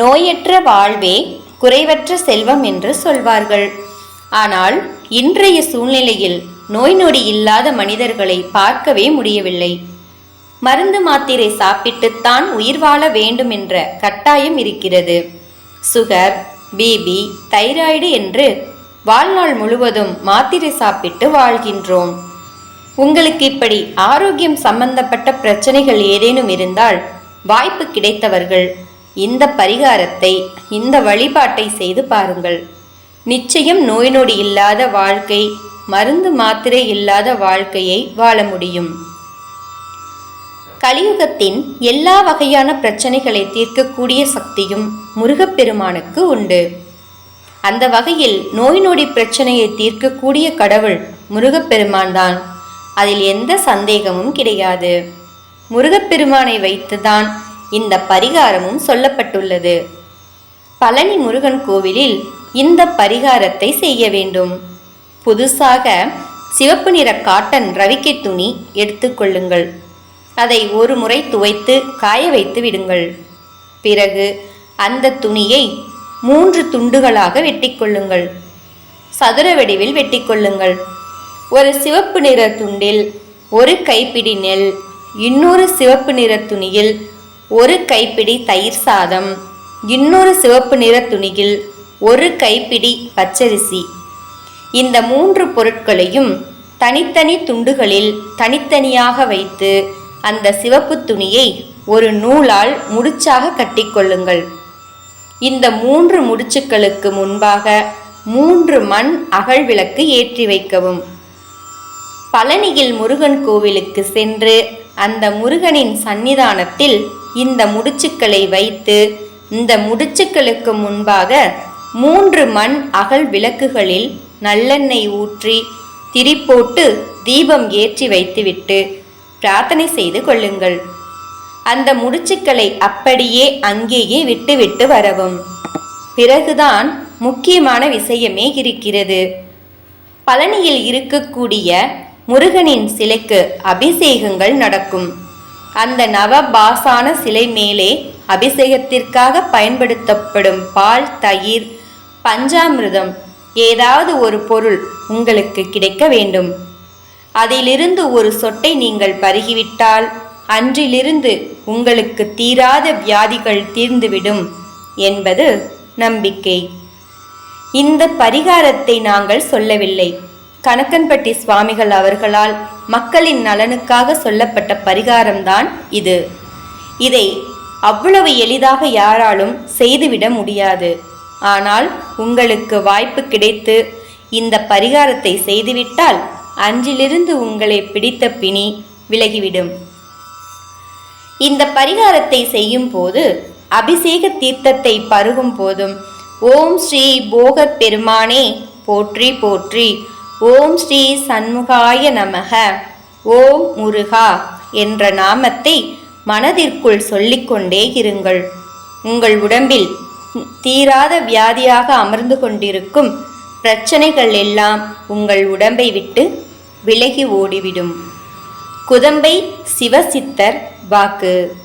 நோயற்ற வாழ்வே குறைவற்ற செல்வம் என்று சொல்வார்கள். ஆனால் இன்றைய சூழ்நிலையில் நோய் நொடி இல்லாத மனிதர்களை பார்க்கவே முடியவில்லை. மருந்து மாத்திரை சாப்பிட்டுத்தான் உயிர் வாழ வேண்டும் என்ற கட்டாயம் இருக்கிறது. சுகர் பிபி தைராய்டு என்று வாழ்நாள் முழுவதும் மாத்திரை சாப்பிட்டு வாழ்கின்றோம். உங்களுக்கு இப்படி ஆரோக்கியம் சம்பந்தப்பட்ட பிரச்சனைகள் ஏதேனும் இருந்தால் வாய்ப்பு கிடைத்தவர்கள் இந்த பரிகாரத்தை இந்த வழிபாட்டை செய்து பாருங்கள். நிச்சயம் நோய் நொடி இல்லாத வாழ்க்கை மருந்து மாத்திரை இல்லாத வாழ்க்கையை வாழ முடியும். கலியுகத்தின் எல்லா வகையான பிரச்சனைகளை தீர்க்கக்கூடிய சக்தியும் முருகப்பெருமானுக்கு உண்டு. அந்த வகையில் நோய் நொடி பிரச்சனையை தீர்க்கக்கூடிய கடவுள் முருகப்பெருமான் தான். அதில் எந்த சந்தேகமும் கிடையாது. முருகப்பெருமானை வைத்துதான் இந்த பரிகாரமும் சொல்லப்பட்டுள்ளது. பழனி முருகன் கோவிலில் இந்த பரிகாரத்தை செய்ய வேண்டும். புதுசாக சிவப்பு நிற காட்டன் ரவிக்கை துணி எடுத்துக்கொள்ளுங்கள் அதை ஒரு முறை துவைத்து காய வைத்து விடுங்கள். பிறகு அந்த துணியை மூன்று துண்டுகளாக வெட்டிக்கொள்ளுங்கள் சதுர வடிவில் வெட்டிக்கொள்ளுங்கள் ஒரு சிவப்பு நிற துண்டில் ஒரு கைப்பிடி நெல் இன்னொரு சிவப்பு நிற துணியில் ஒரு கைப்பிடி தயிர் சாதம் இன்னொரு சிவப்பு நிற துணியில் ஒரு கைப்பிடி பச்சரிசி. இந்த மூன்று பொருட்களையும் தனித்தனி துண்டுகளில் தனித்தனியாக வைத்து அந்த சிவப்பு துணியை ஒரு நூலால் முடிச்சாக கட்டிக்கொள்ளுங்கள் இந்த மூன்று முடிச்சுக்களுக்கு முன்பாக மூன்று மண் அகல் விளக்கு ஏற்றி வைக்கவும். பழனியில் முருகன் கோவிலுக்கு சென்று அந்த முருகனின் சன்னிதானத்தில் இந்த முடிச்சுக்களை வைத்து இந்த முடிச்சுக்களுக்கு முன்பாக மூன்று மண் அகல் விளக்குகளில் நல்லெண்ணெய் ஊற்றி திரி போட்டு தீபம் ஏற்றி வைத்துவிட்டு பிரார்த்தனை செய்து கொள்ளுங்கள். அந்த முடிச்சுக்களை அப்படியே அங்கேயே விட்டுவிட்டு வரவும். பிறகுதான் முக்கியமான விஷயமே இருக்கிறது. பழனியில் இருக்கக்கூடிய முருகனின் சிலைக்கு அபிஷேகங்கள் நடக்கும். அந்த நவபாசான சிலை மேலே அபிஷேகத்திற்காக பயன்படுத்தப்படும் பால் தயிர் பஞ்சாமிர்தம் ஏதாவது ஒரு பொருள் உங்களுக்கு கிடைக்க வேண்டும். அதிலிருந்து ஒரு சொட்டை நீங்கள் பருகிவிட்டால் அன்றிலிருந்து உங்களுக்கு தீராத வியாதிகள் தீர்ந்துவிடும் என்பது நம்பிக்கை. இந்த பரிகாரத்தை நாங்கள் சொல்லவில்லை. கணக்கன்பட்டி சுவாமிகள் அவர்களால் மக்களின் நலனுக்காக சொல்லப்பட்ட பரிகாரம்தான் இது. இதை அவ்வளவு எளிதாக யாராலும் செய்துவிட முடியாது. ஆனால் உங்களுக்கு வாய்ப்பு கிடைத்து இந்த பரிகாரத்தை செய்துவிட்டால் அன்றிலிருந்து உங்களை பிடித்த பிணி விலகிவிடும். இந்த பரிகாரத்தை செய்யும் போது அபிஷேக தீர்த்தத்தை பருகும் போதும் ஓம் ஸ்ரீ போகப் பெருமானே போற்றி போற்றி ஓம் ஸ்ரீ சண்முகாய நமக. ஓம் முருகா என்ற நாமத்தை மனதிற்குள் சொல்லிக்கொண்டே இருங்கள். உங்கள் உடம்பில் தீராத வியாதியாக அமர்ந்து கொண்டிருக்கும் பிரச்சனைகள் எல்லாம் உங்கள் உடம்பை விட்டு விலகி ஓடிவிடும். குதம்பை சிவசித்தர் வாக்கு.